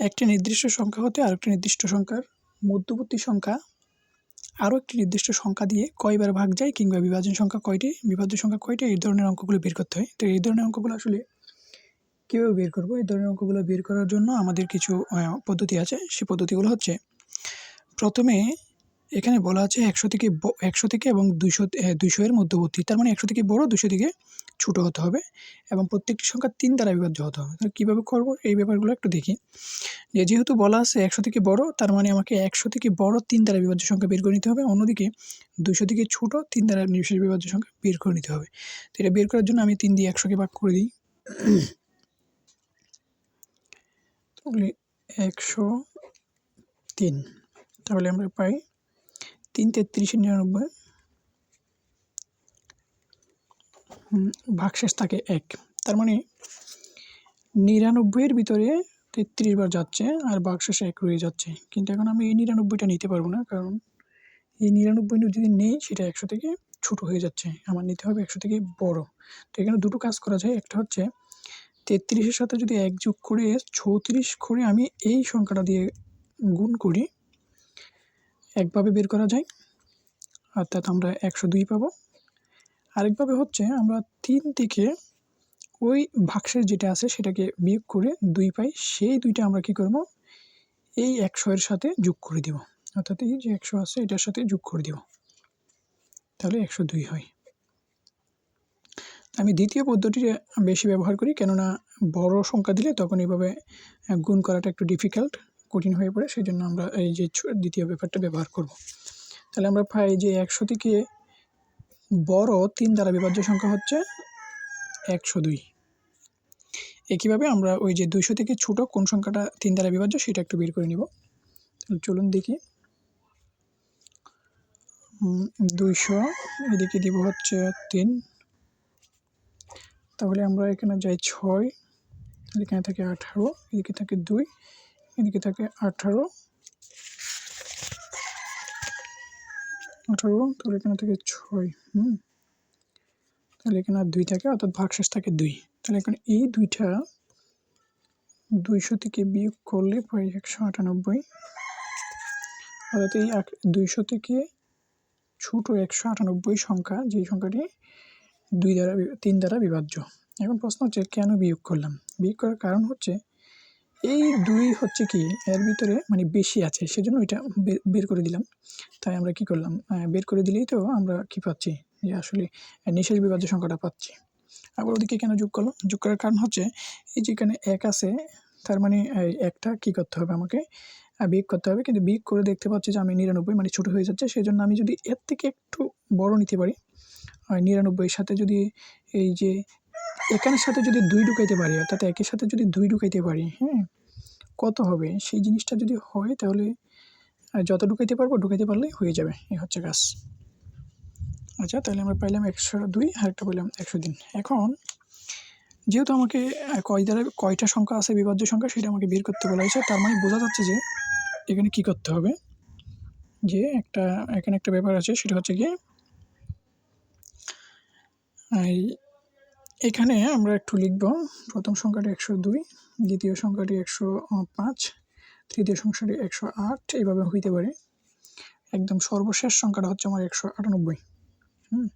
একটি নির্দিষ্ট সংখ্যা হতে আরেকটি নির্দিষ্ট সংখ্যার মধ্যবর্তী সংখ্যা। আরও একটি নির্দিষ্ট সংখ্যা দিয়ে কয়বার ভাগ যায় কিংবা বিভাজন সংখ্যা কয়টি বিভাজ্য সংখ্যা কয়টি, এই ধরনের অঙ্কগুলো বের করতে হয়। তো এই ধরনের অঙ্কগুলো আসলে কীভাবে বের করব? এই ধরনের অঙ্কগুলো বের করার জন্য আমাদের কিছু পদ্ধতি আছে। সেই পদ্ধতিগুলো হচ্ছে, প্রথমে এখানে বলা আছে একশো থেকে একশো থেকে এবং দুইশো দুইশো এর মধ্যবর্তী। তার মানে একশো থেকে বড় দুশো থেকে ছোটো হতে হবে এবং প্রত্যেকটি সংখ্যা তিন দ্বারা বিভাজ্য হতে হবে। তাহলে কীভাবে করব? এই ব্যাপারগুলো একটু দেখি। যে যেহেতু বলা আছে একশো থেকে বড়, তার মানে আমাকে একশো থেকে বড় তিন দ্বারা বিভাজ্য সংখ্যা বের করে নিতে হবে। অন্যদিকে দুশো থেকে ছোট তিন দ্বারা নির্বিশেষ বিভাজ্য সংখ্যা বের করে নিতে হবে। তো এটা বের করার জন্য আমি তিন দিয়ে একশোকে ভাগ করে দিই। একশো তিন। তাহলে আমরা পাই তিন তেত্রিশে নিরানব্বই। ভাগশেষ থাকে এক। তার মানে নিরানব্বইয়ের ভিতরে তেত্রিশ বার যাচ্ছে আর ভাগশেষে এক রয়ে যাচ্ছে। কিন্তু এখন আমি এই নিরানব্বইটা নিতে পারব না কারণ এই নিরানব্বই যদি নেই সেটা একশো থেকে ছোট হয়ে যাচ্ছে। আমার নিতে হবে একশো থেকে বড়। তো এখানে দুটো কাজ করা যায়। একটা হচ্ছে তেত্রিশের সাথে যদি এক যোগ করে চৌত্রিশ করে আমি এই সংখ্যাটা দিয়ে গুণ করি একভাবে বের করা যায়। অর্থাৎ আমরা একশো দুই পাবো। আরেকভাবে হচ্ছে আমরা তিন থেকে ওই ভাগশেষ যেটা আছে সেটাকে বিয়োগ করে দুই পাই, সেই দুইটা আমরা কি করব? এই একশো এর সাথে যোগ করে দেব। অর্থাৎ এই যে একশো আছে এটার সাথে যোগ করে দেব। তাহলে একশো দুই হয়। আমি দ্বিতীয় পদ্ধতিটা বেশি ব্যবহার করি, কেননা বড় সংখ্যা দিলে তখন এইভাবে গুণ করাটা একটু ডিফিকাল্ট কঠিন হয়ে পড়ে সেই জন্য আমরা এই যে দ্বিতীয় ব্যাপারটা ব্যবহার করব। তাহলে আমরা পাই যে একশো থেকে বড় তিন দ্বারা বিভাজ্য সংখ্যা হচ্ছে একশো দুই। একইভাবে আমরা ওই যে দুইশো থেকে ছোট কোন সংখ্যাটা তিন দ্বারা বিভাজ্য, সেটা একটু বের করে নিব। চলুন দেখি। দুইশো, এদিকে দিব হচ্ছে তিন। তাহলে আমরা এখানে যাই ছয়, এখানে থাকে আঠারো, এদিকে থাকে দুই। এদিকে থাকে আঠারো। আঠারো, তাহলে এখানে থাকে ছয়, হুম। তাহলে এখানে আর দুই থাকে, অর্থাৎ ভাগশেষ থাকে দুই। তাহলে এখানে এই দুইটা দুইশো থেকে বিয়োগ করলে পাই একশো আটানব্বই। অর্থাৎ এই দুইশো থেকে ছোট একশো আটানব্বই সংখ্যা, যে সংখ্যাটি দুই দ্বারা তিন দ্বারা বিভাজ্য। এখন প্রশ্ন হচ্ছে, কেন বিয়োগ করলাম? বিয়োগ করার কারণ হচ্ছে এই দুই হচ্ছে কি, এর ভিতরে মানে বেশি আছে, সেজন্য এটা বের করে দিলাম। তাই আমরা কি করলাম? বের করে দিলেই তো আমরা কি পাচ্ছি? যে আসলে নিঃশেষ বিভাজ্য সংখ্যাটা পাচ্ছি। আবার ওদিকে কেন যোগ করলাম? যোগ করার কারণ হচ্ছে, এই যেখানে এক আছে, তার মানে একটা কি করতে হবে আমাকে? বিয়োগ করতে হবে, কিন্তু বিয়োগ করে দেখতে পাচ্ছি যে আমি নিরানব্বই মানে ছোটো হয়ে যাচ্ছে সেই জন্য আমি যদি এর থেকে একটু বড় নিতে পারি, আর নিরানব্বইয়ের সাথে যদি এই যে এখানের সাথে যদি দুই ঢুকাইতে পারি, অর্থাৎ একের সাথে যদি দুই ঢুকাইতে পারি হ্যাঁ কত হবে? সেই জিনিসটা যদি হয়, তাহলে যত ঢুকাইতে পারব, ঢুকাইতে পারলে হয়ে যাবে। এই হচ্ছে কাজ। আচ্ছা তাহলে আমরা পাইলাম একশো দুই আর একটা পাইলাম একশো দিন এখন, যেহেতু আমাকে কয় দ্বারা, কয়টা সংখ্যা আছে, বিভাজ্য সংখ্যা, সেটা আমাকে বের করতে বলা হয়েছে, তার মানে বোঝা যাচ্ছে যে, এখানে কি করতে হবে? যে একটা, এখানে একটা ব্যাপার আছে, সেটা হচ্ছে কি এই এখানে আমরা একটু লিখব। প্রথম সংখ্যাটি একশো দুই, দ্বিতীয় সংখ্যাটি একশো পাঁচ, তৃতীয় সংখ্যাটি একশো আট এইভাবে হইতে পারে। একদম সর্বশেষ সংখ্যাটা হচ্ছে আমার একশো আটানব্বই। হুম?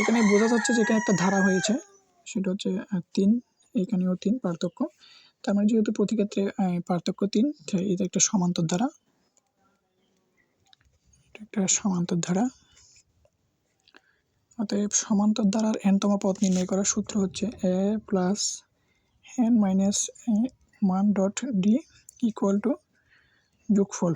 এখানে বোঝা যাচ্ছে যে এখানে একটা ধারা হয়েছে, সেটা হচ্ছে তিন, এখানেও তিন পার্থক্য। তার মানে যেহেতু প্রতি ক্ষেত্রে পার্থক্য তিন এটা একটা সমান্তর ধারা। এটা একটা সমান্তর ধারা। অতএব সমান্তর দ্বারার এনতম পথ নির্ণয় করার সূত্র হচ্ছে এ প্লাস এন মাইনাস মান ডট ডি ইকুয়াল টু যোগফল।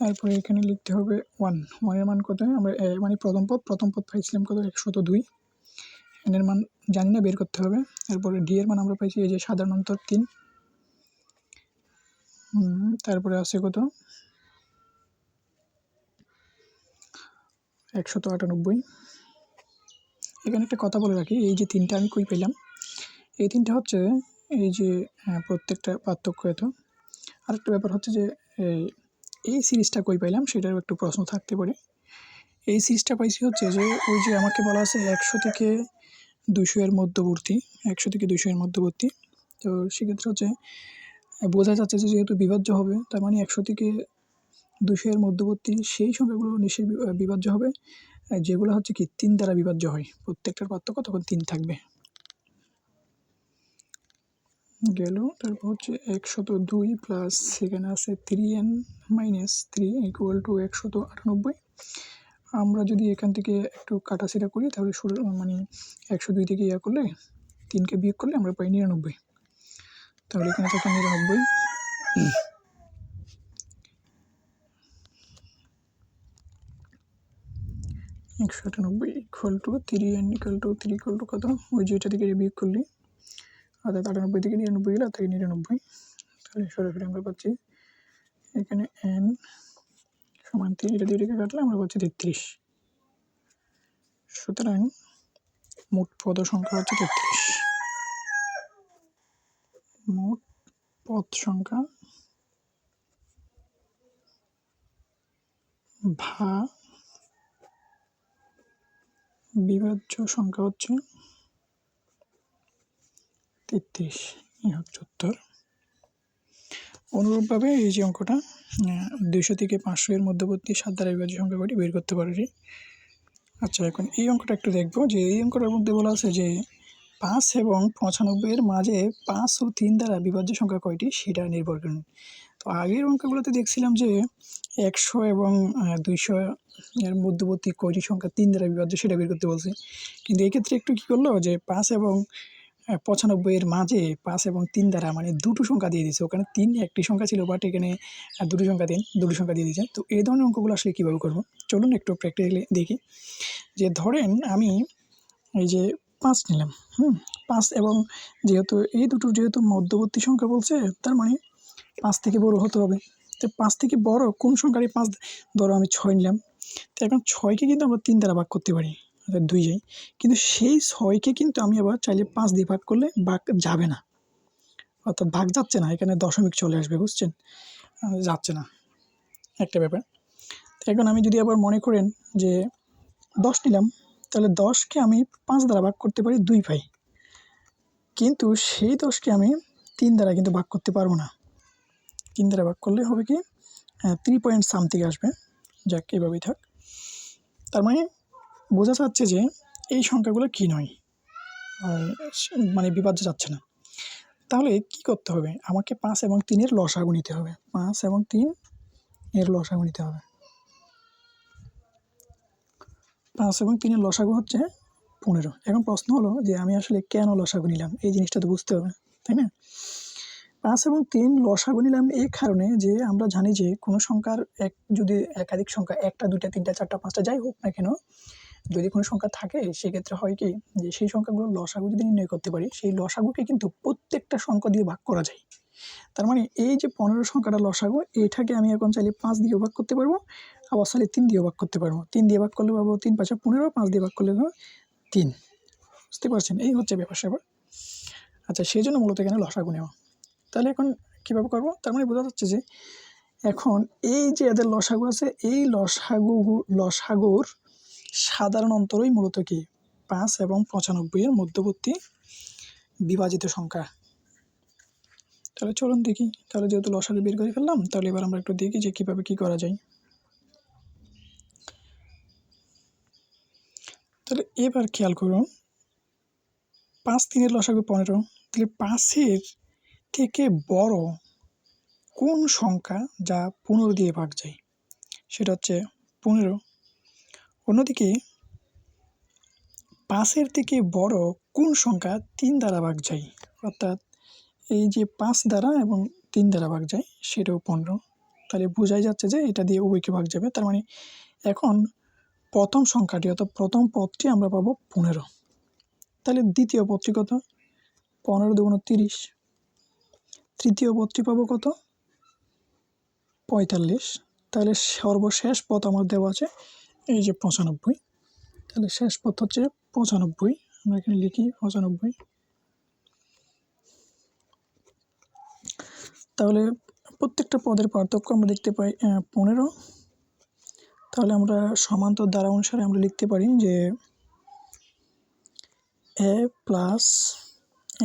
তারপরে এখানে লিখতে হবে ওয়ান ওয়ানের মান কত? আমরা মানে প্রথম পদ প্রথম পদ পাইছিলাম কত? একশত দুই। এনের মান জানি না, বের করতে হবে। তারপরে ডি এর মান আমরা পাইছি এই যে সাধারণ অন্তর তিন তারপরে আছে কত? একশত আটানব্বই। এখানে একটা কথা বলে রাখি, এই যে তিনটা আমি কই পেলাম? এই তিনটা হচ্ছে এই যে প্রত্যেকটা পার্থক্য এত। আরেকটা ব্যাপার হচ্ছে যে, এই সিরিজটা কই পাইলাম সেটারও একটু প্রশ্ন থাকতে পারে। এই সিরিজটা পাইছি হচ্ছে যে, ওই যে আমাকে বলা আছে একশো থেকে দুশো এর মধ্যবর্তী, একশো থেকে দুশো এর মধ্যবর্তী। তো সেক্ষেত্রে হচ্ছে, বোঝা যাচ্ছে যে যেহেতু বিভাজ্য হবে, তার মানে একশো থেকে দুশো এর মধ্যবর্তী সেই সংখ্যাগুলো নিশ্চয়ই বিভাজ্য হবে। যেগুলো হচ্ছে কি, তিন দ্বারা বিভাজ্য হয়। প্রত্যেকটার পার্থক্য তখন তিন থাকবে। গেল। তারপর হচ্ছে একশত দুই প্লাস সেখানে আছে three N minus three equal to একশত আটানব্বই। আমরা যদি এখান থেকে একটু কাটাছিটা করি, তাহলে ষোলো মানে একশো দুই থেকে ইয়া করলে তিনকে বিয়োগ করলে আমরা পাই নিরানব্বই। তাহলে এখানে থাকে নিরানব্বই। একশো আটানব্বই equal to three N equal to three equal to কত? ওই যে এটা থেকে বিয়োগ করলে। অর্থাৎ আটানব্বই থেকে নিরানব্বই গেলে থেকে নিরানব্বই। তাহলে সরাসরি আমরা পাচ্ছি এখানে এন সমান তিন এটা রেখে কাটলে আমরা পাচ্ছি তেত্রিশ। সুতরাং মোট পদ সংখ্যা হচ্ছে তেত্রিশ। মোট পদ সংখ্যা ভা বিভাজ্য সংখ্যা হচ্ছে তেত্রিশ হচ্ছে উত্তর অনুরূপভাবে এই যে অঙ্কটা দুইশো থেকে পাঁচশো এর মধ্যবর্তী সাত দ্বারা বিভাজ্য সংখ্যাগুলি বের করতে পারি আচ্ছা এখন এই অঙ্কটা একটু দেখব যে এই অঙ্কটার মধ্যে বলা আছে যে পাঁচ এবং পঁচানব্বইয়ের মাঝে পাঁচ ও তিন দ্বারা বিভাজ্য সংখ্যা কয়টি সেটা নির্ভর করুন তো আগের অঙ্কগুলোতে দেখছিলাম যে একশো এবং দুইশো এর মধ্যবর্তী কয়টি সংখ্যা তিন দ্বারা বিভাজ্য সেটা বের করতে বলছে। কিন্তু এক্ষেত্রে একটু কী করল যে পাঁচ এবং পঁচানব্বইয়ের মাঝে পাঁচ এবং তিন দ্বারা মানে দুটো সংখ্যা দিয়ে দিয়েছে। ওখানে তিন একটি সংখ্যা ছিল বাট এখানে দুটো সংখ্যা তিন, দুটো সংখ্যা দিয়ে দিয়েছে। তো এই ধরনের অঙ্কগুলো আসলে কীভাবে করব? চলুন একটু প্র্যাকটিক্যালি দেখি। যে ধরেন আমি এই যে পাঁচ নিলাম, হুম, পাঁচ এবং যেহেতু এই দুটো যেহেতু মধ্যবর্তী সংখ্যা বলছে, তার মানে পাঁচ থেকে বড় হতে হবে। তো পাঁচ থেকে বড় কোন সংখ্যারই পাঁচ, ধরো আমি ছয় নিলাম। তো এখন ছয়কে কিন্তু আমরা তিন দ্বারা ভাগ করতে পারি, অর্থাৎ দুই যাই কিন্তু সেই ছয়কে কিন্তু আমি আবার চাইলে পাঁচ দিয়ে ভাগ করলে ভাগ যাবে না। অর্থাৎ ভাগ যাচ্ছে না, এখানে দশমিক চলে আসবে, বুঝছেন? যাচ্ছে না। একটা ব্যাপার। এখন আমি যদি আবার মনে করেন যে দশ নিলাম তাহলে দশকে আমি পাঁচ দ্বারা ভাগ করতে পারি দুই পাই। কিন্তু সেই দশকে আমি তিন দ্বারা কিন্তু ভাগ করতে পারব না। তিন দ্বারা ভাগ করলে হবে কি থ্রি পয়েন্ট সামথিং আসবে। যাক, এভাবেই থাক। তার মানে বোঝা যাচ্ছে যে এই সংখ্যাগুলো কি নয় মানে বিভাজ্য যাচ্ছে না। তাহলে কি করতে হবে? আমাকে পাঁচ এবং তিনের লসাগু নিতে হবে। পাঁচ এবং তিন এর লসাগু নিতে হবে। পাঁচ এবং তিনের লসাগু হচ্ছে পনেরো। এখন প্রশ্ন হলো যে আমি আসলে কেন লসাগু নিলাম? এই জিনিসটা তো বুঝতে হবে, তাই না? পাঁচ এবং তিন লসাগু নিলাম এই কারণে যে আমরা জানি যে কোনো সংখ্যার এক, যদি একাধিক সংখ্যা একটা, দুইটা, তিনটা, চারটা, পাঁচটা যাই হোক না কেন, যদি কোনো সংখ্যা থাকে, সেক্ষেত্রে হয় কি যে সেই সংখ্যাগুলো লসাগু যদি নির্ণয় করতে পারি, সেই লসাগুকে কিন্তু প্রত্যেকটা সংখ্যা দিয়ে ভাগ করা যায়। তার মানে এই যে পনেরো সংখ্যাটা লসাগু, এটাকে আমি এখন চাইলে পাঁচ দিয়ে ভাগ করতে পারব, আবার চাইলে তিন দিয়ে ভাগ করতে পারব। তিন দিয়ে ভাগ করলে পাবো তিন পাঁচে পনেরো, পাঁচ দিয়ে ভাগ করলে তিন। বুঝতে পারছেন? এই হচ্ছে ব্যাপার স্যাপার। আচ্ছা সেই জন্য মূলত এখানে লসাগু নেওয়া। তাহলে এখন কীভাবে করব? তার মানে বোঝা যাচ্ছে যে এখন এই যে এদের লসাগু আছে, এই লসাগু লসাগুর সাধারণ অন্তরই মূলত কি? পাঁচ এবং পঁচানব্বইয়ের মধ্যবর্তী বিভাজিত সংখ্যা। তাহলে চলুন দেখি। তাহলে যেহেতু লসাগু বের করে ফেললাম, তাহলে এবার আমরা একটু দেখি যে কীভাবে কী করা যায়। তাহলে এবার খেয়াল করুন, পাঁচ তিনের লসাগু পনেরো, তাহলে পাঁচের থেকে বড় কোন সংখ্যা যা পনেরো দিয়ে ভাগ যায়? সেটা হচ্ছে পনেরো। অন্যদিকে পাঁচের থেকে বড় কোন সংখ্যা তিন দ্বারা ভাগ যায়? অর্থাৎ এই যে পাঁচ দ্বারা এবং তিন দ্বারা ভাগ যায়, সেটাও পনেরো। তাহলে বোঝাই যাচ্ছে যে এটা দিয়ে উভয়কে ভাগ যাবে। তার মানে এখন প্রথম সংখ্যাটি অর্থাৎ প্রথম পদটি আমরা পাবো পনেরো। তাহলে দ্বিতীয় পদটি কত? পনেরো দুগুণ তিরিশ। তৃতীয় পদটি পাবো কত? পঁয়তাল্লিশ। তাহলে সর্বশেষ পথ আমার দেওয়া আছে, এই যে পঁচানব্বই। তাহলে শেষ পথ হচ্ছে পঁচানব্বই। আমরা এখানে লিখি পঁচানব্বই। তাহলে প্রত্যেকটা পদের পার্থক্য আমরা দেখতে পাই পনেরো। তাহলে আমরা সমান্তর দ্বারা অনুসারে আমরা লিখতে পারি যে A plus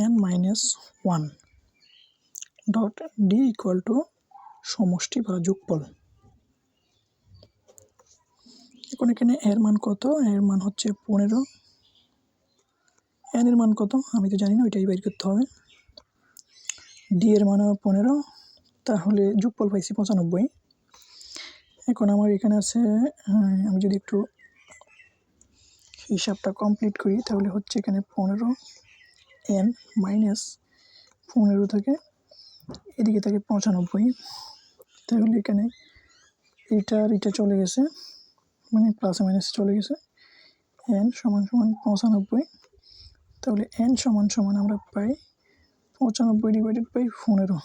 N minus one dot D equal to সমষ্টি বা যোগফল। এখন এখানে এর মান কত? এর মান হচ্ছে পনেরো। এন এর মান কত? আমি তো জানি না, ওইটাই বের করতে হবে। ডি এর মান পনেরো, তাহলে যোগফল পাইছি পঁচানব্বই। এখন আমার এখানে আছে আমি যদি একটু হিসাবটা কমপ্লিট করি, তাহলে হচ্ছে এখানে পনেরো এন মাইনাস পনেরো থেকে, এদিকে থাকে পঁচানব্বই। তাহলে এখানে এটা আর এটা চলে গেছে মানে প্লাস মাইনাস চলে গেছে। এন সমান সমান পঁচানব্বই, তাহলে এন সমান সমান আমরা পাই পঁচানব্বই ডিভাইডেড বাই পনেরো।